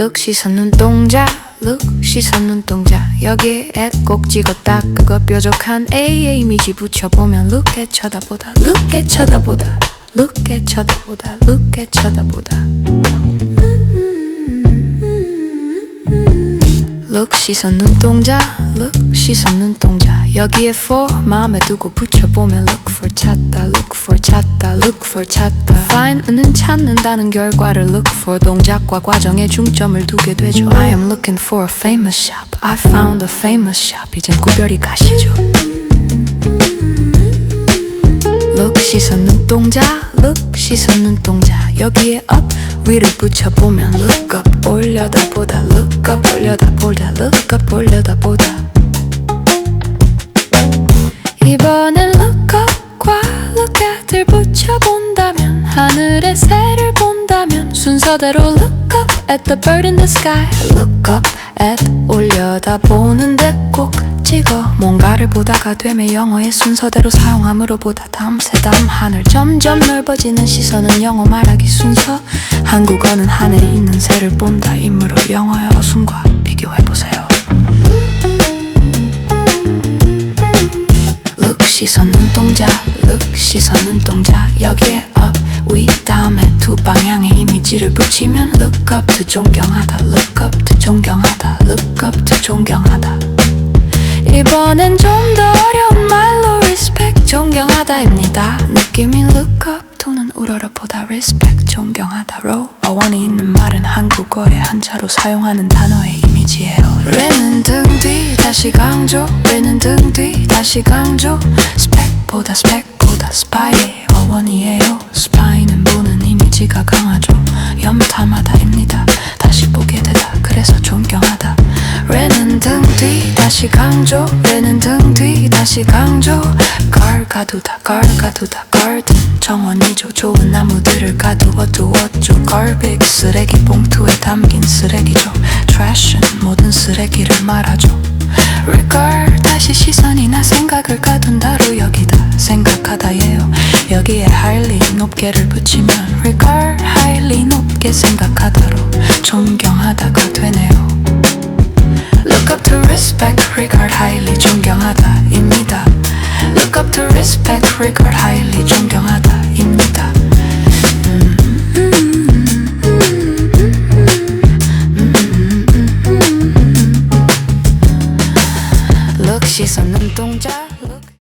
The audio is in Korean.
look 시선 눈동자 look 시선 눈동자. 여기에 꼭 찍었다. 그거 뾰족한 A에 이미지 붙여보면 look at 쳐다보다 look at 쳐다보다 look at 쳐다보다 look at 쳐다보다. look 시선 눈동자 look 시선 눈동자 여기에 for 마음에 두고 붙여보면 look for 찾다 look for 찾다 look for 찾다 find는 찾는다는 결과를 look for 동작과 과정에 중점을 두게 되죠 I am looking for a famous shop I found a famous shop 이젠 구별이 가시죠 look 시선 눈동자 look 시선 눈동자 여기에 up 위를 붙여보면 look up 올려다 보다 look up 올려다 보다 look up 올려다 보다 at을 붙여본다면 하늘의 새를 본다면 순서대로 look up at the bird in the sky. Look up at 올려다 보는데 꼭 찍어. 뭔가를 보다가 되면 영어의 순서대로 사용함으로 보다 다음 새다음 하늘 점점 넓어지는 시선은 영어 말하기 순서. 한국어는 하늘에 있는 새를 본다. 이므로 영어의 어순과 시선 눈동자 look 시선 눈동자 여기에 up 위 다음에 두 방향의 이미지를 붙이면 look up to 존경하다 look up to 존경하다 look up to 존경하다. 이번엔 좀 더 어려운 말로 respect 존경하다입니다. 느낌이 look up to는 우러러보다 respect 존경하다로. 어원이 있는 말은 한국어의 한자로 사용하는 단어의 이미지예요. 레는 등뒤 다시 강조 레는 등뒤 다시 강조. 스펙보다 스펙보다 스파이의 어원이에요. 스파이는 보는 이미지가 강하죠. 염탐하다입니다. 다시 보게 되다. 그래서 존경하다. 레는 등 뒤 다시 강조. 레는 등 뒤 다시 강조. 걸 가두다 걸 가두다. 걸든 정원이죠. 좋은 나무들을 가두어 두었죠. 걸빅 쓰레기 봉투에 담긴 쓰레기죠. Trash은 모든 쓰레기를 말하죠. Regard 다시 시선이나 생각을 가둔다로 여기다 생각하다예요 여기에 highly 높게를 붙이면 regard highly 높게 생각하다로 존경하다가 되네요 Look up to respect, regard highly 존경하다입니다. Look up to respect, regard 시선 눈동자